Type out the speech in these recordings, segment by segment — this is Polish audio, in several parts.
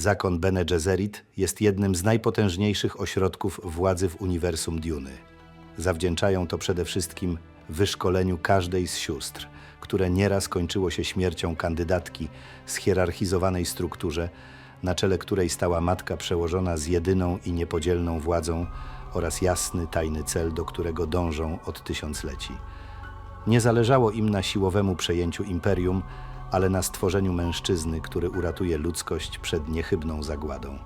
zakon Bene Gesserit jest jednym z najpotężniejszych ośrodków władzy w uniwersum Duny. Zawdzięczają to przede wszystkim wyszkoleniu każdej z sióstr, które nieraz kończyło się śmiercią kandydatki z hierarchizowanej strukturze, na czele której stała matka przełożona z jedyną i niepodzielną władzą oraz jasny, tajny cel, do którego dążą od tysiącleci. Nie zależało im na siłowemu przejęciu imperium, ale na stworzeniu mężczyzny, który uratuje ludzkość przed niechybną zagładą.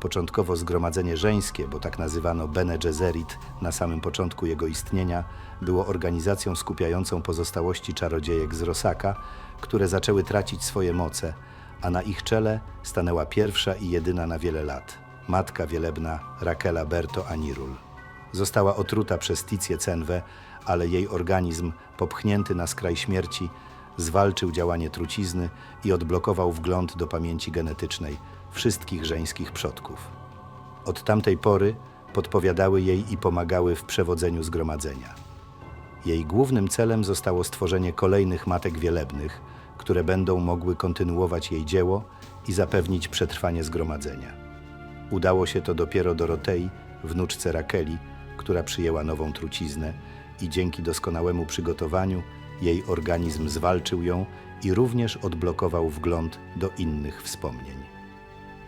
Początkowo zgromadzenie żeńskie, bo tak nazywano Bene Gesserit na samym początku jego istnienia, było organizacją skupiającą pozostałości czarodziejek z Rosaka, które zaczęły tracić swoje moce, a na ich czele stanęła pierwsza i jedyna na wiele lat matka wielebna Rakela Berto Anirul. Została otruta przez Ticję Cenwę, ale jej organizm, popchnięty na skraj śmierci, zwalczył działanie trucizny i odblokował wgląd do pamięci genetycznej wszystkich żeńskich przodków. Od tamtej pory podpowiadały jej i pomagały w przewodzeniu zgromadzenia. Jej głównym celem zostało stworzenie kolejnych matek wielebnych, które będą mogły kontynuować jej dzieło i zapewnić przetrwanie zgromadzenia. Udało się to dopiero Dorotei, wnuczce Rakeli, która przyjęła nową truciznę i dzięki doskonałemu przygotowaniu jej organizm zwalczył ją i również odblokował wgląd do innych wspomnień.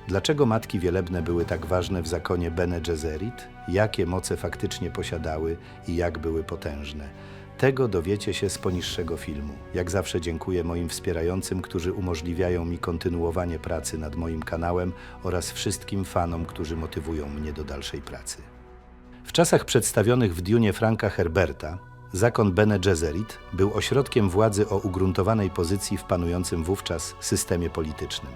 Dlaczego matki wielebne były tak ważne w zakonie Bene Gesserit? Jakie moce faktycznie posiadały i jak były potężne? Tego dowiecie się z poniższego filmu. Jak zawsze dziękuję moim wspierającym, którzy umożliwiają mi kontynuowanie pracy nad moim kanałem oraz wszystkim fanom, którzy motywują mnie do dalszej pracy. W czasach przedstawionych w Dune Franka Herberta, zakon Bene Gesserit był ośrodkiem władzy o ugruntowanej pozycji w panującym wówczas systemie politycznym.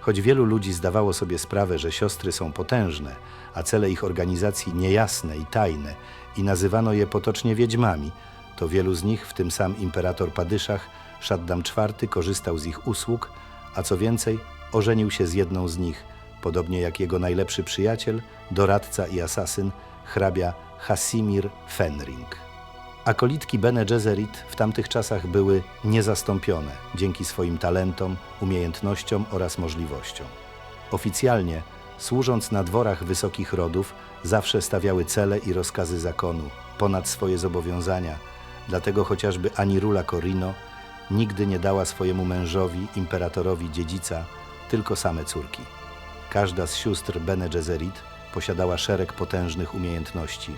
Choć wielu ludzi zdawało sobie sprawę, że siostry są potężne, a cele ich organizacji niejasne i tajne i nazywano je potocznie wiedźmami, to wielu z nich, w tym sam imperator Padyszach, Szaddam IV, korzystał z ich usług, a co więcej, ożenił się z jedną z nich, podobnie jak jego najlepszy przyjaciel, doradca i asasyn, hrabia Hasimir Fenring. Akolitki Bene Gesserit w tamtych czasach były niezastąpione dzięki swoim talentom, umiejętnościom oraz możliwościom. Oficjalnie, służąc na dworach wysokich rodów, zawsze stawiały cele i rozkazy zakonu ponad swoje zobowiązania, dlatego chociażby Anirula Corino nigdy nie dała swojemu mężowi, imperatorowi dziedzica, tylko same córki. Każda z sióstr Bene Gesserit posiadała szereg potężnych umiejętności.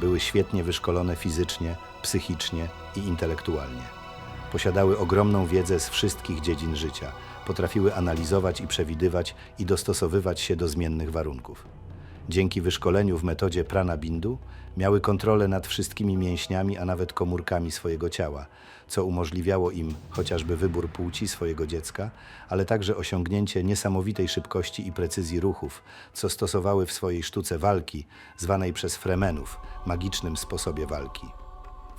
Były świetnie wyszkolone fizycznie, psychicznie i intelektualnie. Posiadały ogromną wiedzę z wszystkich dziedzin życia. Potrafiły analizować i przewidywać i dostosowywać się do zmiennych warunków. Dzięki wyszkoleniu w metodzie prana bindu miały kontrolę nad wszystkimi mięśniami, a nawet komórkami swojego ciała, co umożliwiało im chociażby wybór płci swojego dziecka, ale także osiągnięcie niesamowitej szybkości i precyzji ruchów, co stosowały w swojej sztuce walki, zwanej przez Fremenów magicznym sposobie walki.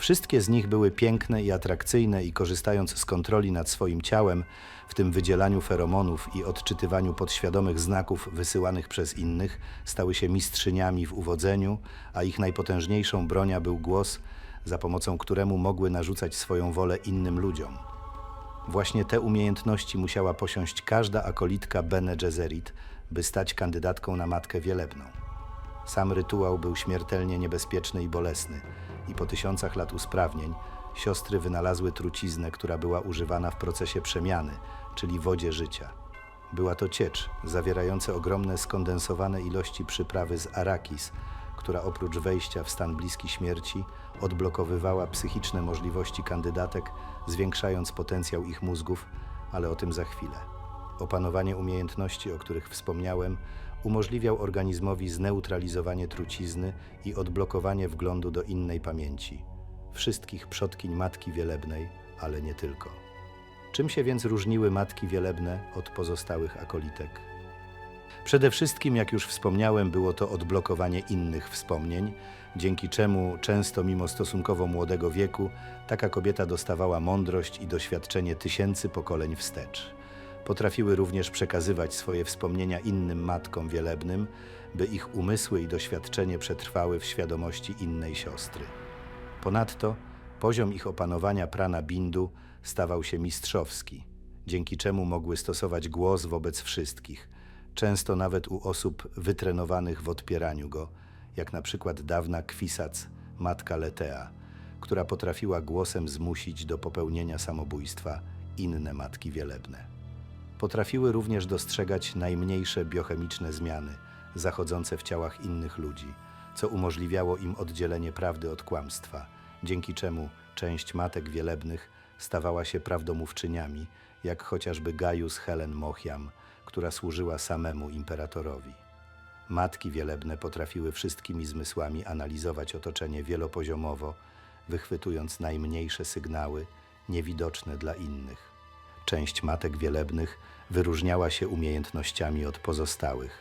Wszystkie z nich były piękne i atrakcyjne i korzystając z kontroli nad swoim ciałem, w tym wydzielaniu feromonów i odczytywaniu podświadomych znaków wysyłanych przez innych, stały się mistrzyniami w uwodzeniu, a ich najpotężniejszą bronią był głos, za pomocą któremu mogły narzucać swoją wolę innym ludziom. Właśnie te umiejętności musiała posiąść każda akolitka Bene Gesserit, by stać kandydatką na matkę wielebną. Sam rytuał był śmiertelnie niebezpieczny i bolesny, i po tysiącach lat usprawnień siostry wynalazły truciznę, która była używana w procesie przemiany, czyli wodzie życia. Była to ciecz zawierająca ogromne skondensowane ilości przyprawy z arakis, która oprócz wejścia w stan bliski śmierci odblokowywała psychiczne możliwości kandydatek, zwiększając potencjał ich mózgów, ale o tym za chwilę. Opanowanie umiejętności, o których wspomniałem, umożliwiał organizmowi zneutralizowanie trucizny i odblokowanie wglądu do innej pamięci, wszystkich przodkiń Matki Wielebnej, ale nie tylko. Czym się więc różniły Matki Wielebne od pozostałych akolitek? Przede wszystkim, jak już wspomniałem, było to odblokowanie innych wspomnień, dzięki czemu często mimo stosunkowo młodego wieku taka kobieta dostawała mądrość i doświadczenie tysięcy pokoleń wstecz. Potrafiły również przekazywać swoje wspomnienia innym matkom wielebnym, by ich umysły i doświadczenie przetrwały w świadomości innej siostry. Ponadto poziom ich opanowania prana bindu stawał się mistrzowski, dzięki czemu mogły stosować głos wobec wszystkich, często nawet u osób wytrenowanych w odpieraniu go, jak na przykład dawna Kwisac, matka Letea, która potrafiła głosem zmusić do popełnienia samobójstwa inne matki wielebne. Potrafiły również dostrzegać najmniejsze biochemiczne zmiany zachodzące w ciałach innych ludzi, co umożliwiało im oddzielenie prawdy od kłamstwa, dzięki czemu część matek wielebnych stawała się prawdomówczyniami, jak chociażby Gaius Helen Mochiam, która służyła samemu imperatorowi. Matki wielebne potrafiły wszystkimi zmysłami analizować otoczenie wielopoziomowo, wychwytując najmniejsze sygnały niewidoczne dla innych. Część matek wielebnych wyróżniała się umiejętnościami od pozostałych.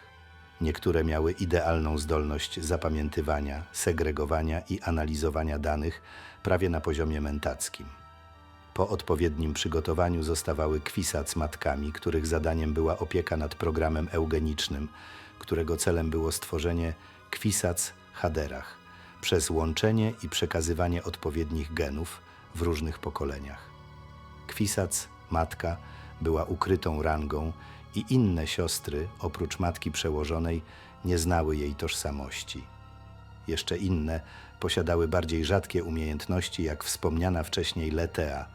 Niektóre miały idealną zdolność zapamiętywania, segregowania i analizowania danych prawie na poziomie mentackim. Po odpowiednim przygotowaniu zostawały kwisac matkami, których zadaniem była opieka nad programem eugenicznym, którego celem było stworzenie kwisac haderach przez łączenie i przekazywanie odpowiednich genów w różnych pokoleniach. Kwisac, matka, była ukrytą rangą i inne siostry, oprócz matki przełożonej, nie znały jej tożsamości. Jeszcze inne posiadały bardziej rzadkie umiejętności, jak wspomniana wcześniej Letea.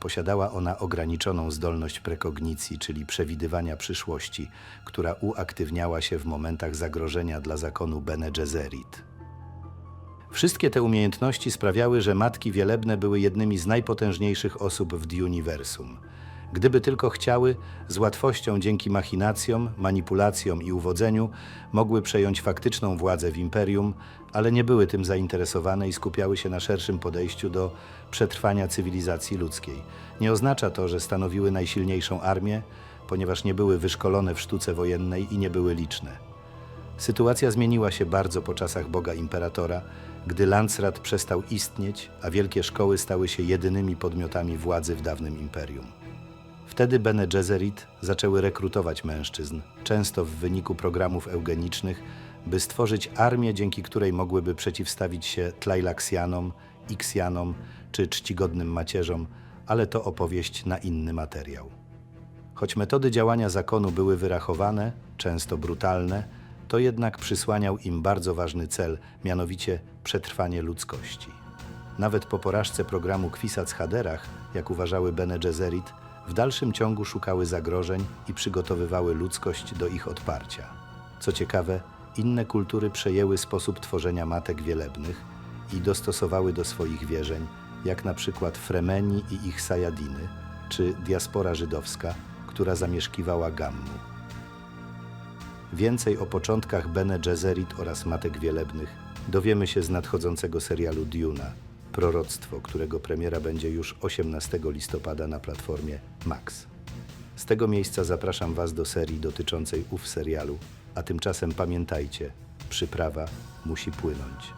Posiadała ona ograniczoną zdolność prekognicji, czyli przewidywania przyszłości, która uaktywniała się w momentach zagrożenia dla zakonu Bene Gesserit. Wszystkie te umiejętności sprawiały, że matki wielebne były jednymi z najpotężniejszych osób w Diuniversum. Gdyby tylko chciały, z łatwością dzięki machinacjom, manipulacjom i uwodzeniu mogły przejąć faktyczną władzę w imperium, ale nie były tym zainteresowane i skupiały się na szerszym podejściu do przetrwania cywilizacji ludzkiej. Nie oznacza to, że stanowiły najsilniejszą armię, ponieważ nie były wyszkolone w sztuce wojennej i nie były liczne. Sytuacja zmieniła się bardzo po czasach Boga Imperatora, gdy Landsrat przestał istnieć, a wielkie szkoły stały się jedynymi podmiotami władzy w dawnym imperium. Wtedy Bene Gesserit zaczęły rekrutować mężczyzn, często w wyniku programów eugenicznych, by stworzyć armię, dzięki której mogłyby przeciwstawić się Tlailaxianom, Iksjanom czy czcigodnym macierzom, ale to opowieść na inny materiał. Choć metody działania zakonu były wyrachowane, często brutalne, to jednak przysłaniał im bardzo ważny cel, mianowicie przetrwanie ludzkości. Nawet po porażce programu Kwisac Haderach, jak uważały Bene Gesserit, w dalszym ciągu szukały zagrożeń i przygotowywały ludzkość do ich odparcia. Co ciekawe, inne kultury przejęły sposób tworzenia matek wielebnych i dostosowały do swoich wierzeń, jak na przykład Fremeni i ich Sajadiny, czy diaspora żydowska, która zamieszkiwała Gammu. Więcej o początkach Bene Gesserit oraz Matek Wielebnych dowiemy się z nadchodzącego serialu Duna, proroctwo, którego premiera będzie już 18 listopada na platformie Max. Z tego miejsca zapraszam Was do serii dotyczącej ów serialu, a tymczasem pamiętajcie, przyprawa musi płynąć.